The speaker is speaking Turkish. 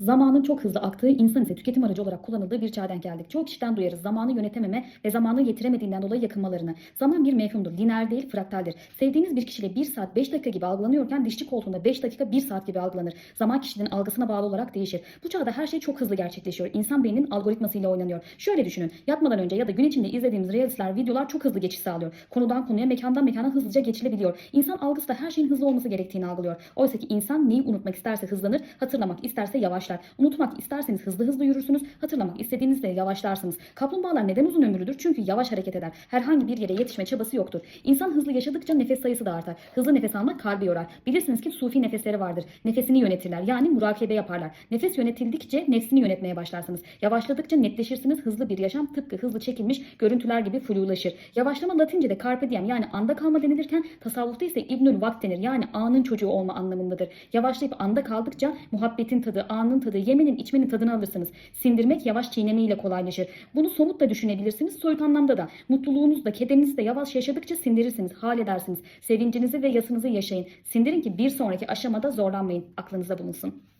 Zamanın çok hızlı aktığı, insan ise tüketim aracı olarak kullanıldığı bir çağdan geldik. Çoğu kişiden duyarız zamanı yönetememe ve zamanı yetiremediğinden dolayı yakınmalarını. Zaman bir mefhumdur, lineer değil, fraktaldir. Sevdiğiniz bir kişiyle 1 saat 5 dakika gibi algılanıyorken dişçi koltuğunda 5 dakika 1 saat gibi algılanır. Zaman kişinin algısına bağlı olarak değişir. Bu çağda her şey çok hızlı gerçekleşiyor. İnsan beyninin algoritmasıyla oynanıyor. Şöyle düşünün, yatmadan önce ya da gün içinde izlediğimiz reelsler, videolar çok hızlı geçiş sağlıyor. Konudan konuya, mekandan mekana hızlıca geçilebiliyor. İnsan algısı da her şeyin hızlı olması gerektiğini algılıyor. Oysa ki insan neyi unutmak isterse hızlanır, hatırlamak isterse yavaşlar. Unutmak isterseniz hızlı hızlı yürürsünüz, hatırlamak istediğinizde yavaşlarsınız. Kaplumbağalar neden uzun ömürlüdür? Çünkü yavaş hareket eder. Herhangi bir yere yetişme çabası yoktur. İnsan hızlı yaşadıkça nefes sayısı da artar. Hızlı nefes almak kalbi yorar. Bilirsiniz ki sufi nefesleri vardır. Nefesini yönetirler. Yani murakebe yaparlar. Nefes yönetildikçe nefsini yönetmeye başlarsınız. Yavaşladıkça netleşirsiniz. Hızlı bir yaşam tıpkı hızlı çekilmiş görüntüler gibi flulaşır. Yavaşlama Latince'de carpe diem yani anda kalma denilirken tasavvufta ise ibnül vakt denir. Yani anın çocuğu olma anlamındadır. Yavaşlayıp anda kaldıkça muhabbetin tadı, anın tadı, yemenin içmenin tadını alırsınız. Sindirmek yavaş çiğnemeyle kolaylaşır. Bunu somut da düşünebilirsiniz, soyut anlamda da. Mutluluğunuzu da, kederinizi de yavaş yaşadıkça sindirirsiniz, hal edersiniz. Sevincinizi ve yasınızı yaşayın. Sindirin ki bir sonraki aşamada zorlanmayın. Aklınıza bulunsun.